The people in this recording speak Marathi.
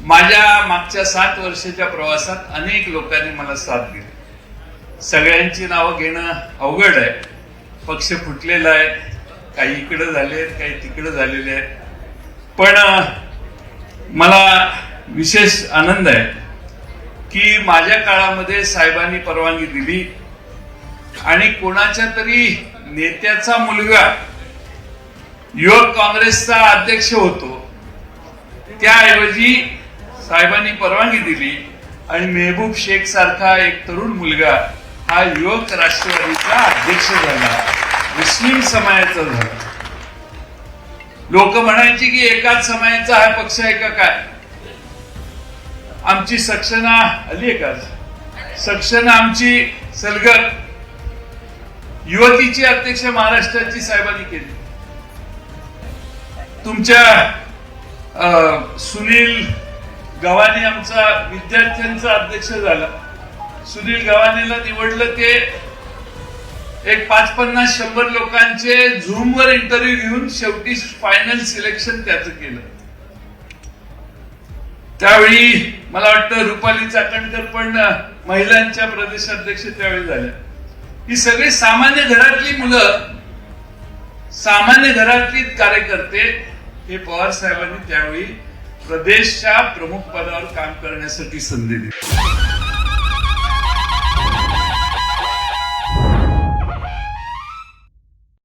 माझ्या मागच्या सात वर्षाच्या प्रवासात अनेक लोकांनी मला साथ दिली. सगळ्यांची नावं घेणं अवघड आहे. पक्ष फुटलेला आहे. काही इकडं झाले आहेत काही तिकडं झालेले आहेत. पण मला विशेष आनंद आहे की माझ्या काळामध्ये साहेबांनी परवानगी दिली आणि कोणाच्या तरी नेत्याचा मुलगा युवक काँग्रेसचा अध्यक्ष होतो. त्याऐवजी साहेबांनी परवानगी दिली आणि मेहबूब शेख सारखा एक तरुण मुलगा हा युवक राष्ट्रवादीचा अध्यक्ष झाला. मुस्लिम समाजाचा झाला. लोक म्हणायचे की एकाच समाजाचा हा पक्ष आहे का काय? आमची सक्षना आली आहे का सक्षना आमची सलगर युवतीची अध्यक्ष महाराष्ट्राची साहेबांनी केली. तुमच्या सुनील गव्हाणे आमचा विद्यार्थ्यांचा अध्यक्ष झाला. सुनील गव्हाणेला निवडलं ते एक पाच पन्नास शंभर लोकांचे झूमवर इंटरव्ह्यू घेऊन शेवटी फायनल सिलेक्शन त्याचं केलं. त्यावेळी मला वाटतं रुपाली चाकणकर पण महिलांच्या प्रदेशाध्यक्ष त्यावेळी झाल्या. ही सगळी सामान्य घरातली मुलं सामान्य घरातली कार्यकर्ते हे पवार साहेबांनी त्यावेळी प्रदेशच्या प्रमुख पदावर काम करण्यासाठी संधी दिली.